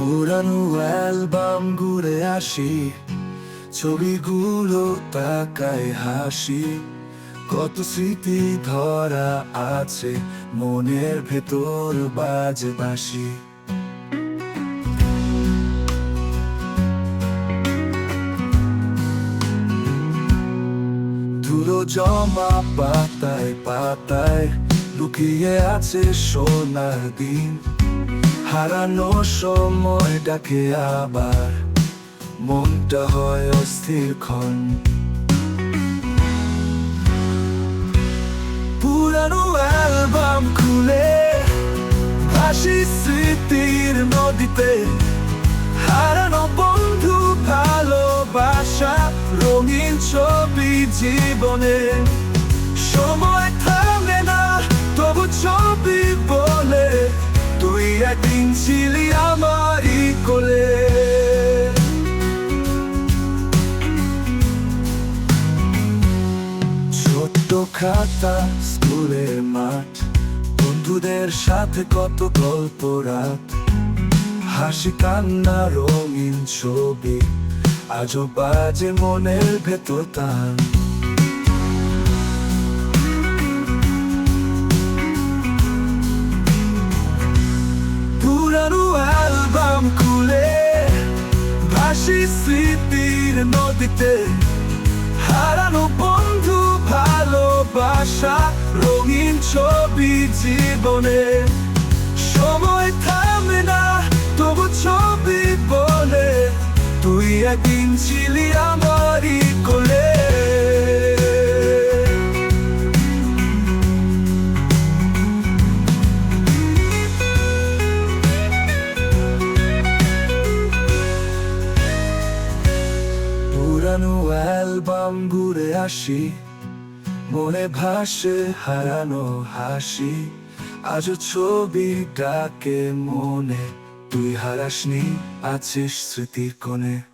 পুরানো অ্যালবাম ঘুরে আসি, ছবিগুলো তাকায় হাসি। কত স্মৃতি ধরা আছে, মনের ভেতর বাজে বাসি ধুলো জমা পাতায় পাতায় লুকিয়ে আছে সোনার দিন। হারানো সময় ডাকে আবার। মনটা হয় অস্থির ক্ষণ। পুরানো অ্যালবাম খুলে ভাসি স্মৃতির নদীতে হারানো বন্ধু ভালোবাসা, রঙিন ছবি জীবনে সময় থামে একদিন ছিলি আমারই কোলে। ছোট্ট খাতা স্কুলের মাঠ, বন্ধুদের সাথে কত গল্প রাত। হাসি, কান্না, রঙিন ছবি, আজও বাজে মনের ভেতর টান ভাসি স্মৃতির নদীতে হারানো বন্ধু ভালোবাসা, রঙিন ছবি জীবনে। সময় থামে না, তবু ছবি বলে। তুই একদিন ছিলি আমারই কোলে। পুরানো অ্যালবাম ঘুরে আসি, মনে ভাসে হারানো হাসি। আজ ছবি ডাকে মনে, তুই হারাসনি, আছিস স্মৃতির কোণে।